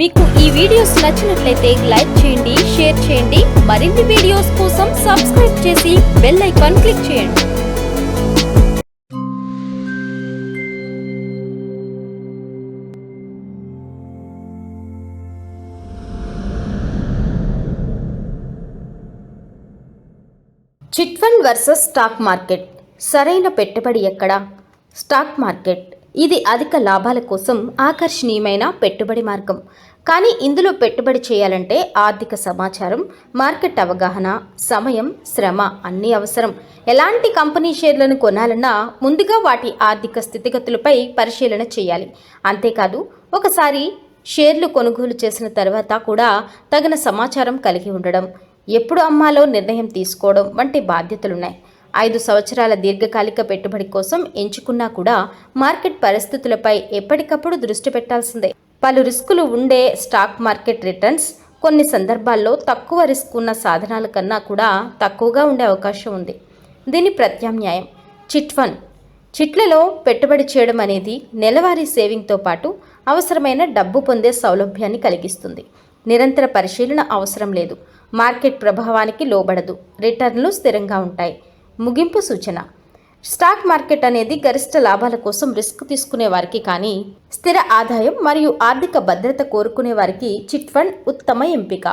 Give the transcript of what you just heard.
మీకు ఈ వీడియోస్ నచ్చినట్లయితే లైక్ చేయండి షేర్ చేయండి. మరిన్ని వీడియోస్ కోసం సబ్స్క్రైబ్ చేసి బెల్ ఐకాన్ క్లిక్ చేయండి. Chit fund versus stock market. సరైన పెట్టుబడి ఎక్కడ? Stock market. ఇది అధిక లాభాల కోసం ఆకర్షణీయమైన పెట్టుబడి మార్గం. కానీ ఇందులో పెట్టుబడి చేయాలంటే ఆర్థిక సమాచారం మార్కెట్ అవగాహన సమయం శ్రమ అన్నీ అవసరం. ఎలాంటి కంపెనీ షేర్లను కొనాలన్నా ముందుగా వాటి ఆర్థిక స్థితిగతులపై పరిశీలన చేయాలి. అంతేకాదు ఒకసారి షేర్లు కొనుగోలు చేసిన తర్వాత కూడా తగిన సమాచారం కలిగి ఉండడం ఎప్పుడు అమ్మాలో నిర్ణయం తీసుకోవడం వంటి బాధ్యతలున్నాయి. ఐదు సంవత్సరాల దీర్ఘకాలిక పెట్టుబడి కోసం ఎంచుకున్నా కూడా మార్కెట్ పరిస్థితులపై ఎప్పటికప్పుడు దృష్టి పెట్టాల్సిందే. పలు రిస్కులు ఉండే స్టాక్ మార్కెట్ రిటర్న్స్ కొన్ని సందర్భాల్లో తక్కువ రిస్క్ ఉన్న సాధనాల కన్నా కూడా తక్కువగా ఉండే అవకాశం ఉంది. దీని ప్రత్యామ్నాయం చిట్ ఫండ్. చిట్లలో పెట్టుబడి చేయడం అనేది నెలవారీ సేవింగ్తో పాటు అవసరమైన డబ్బు పొందే సౌలభ్యాన్ని కలిగిస్తుంది. నిరంతర పరిశీలన అవసరం లేదు. మార్కెట్ ప్రభావానికి లోబడదు. రిటర్న్లు స్థిరంగా ఉంటాయి. ముగింపు సూచన. స్టాక్ మార్కెట్ అనేది గరిష్ట లాభాల కోసం రిస్క్ తీసుకునే వారికి కానీ స్థిర ఆదాయం మరియు ఆర్థిక భద్రత కోరుకునే వారికి చిట్ ఫండ్ ఉత్తమ ఎంపిక.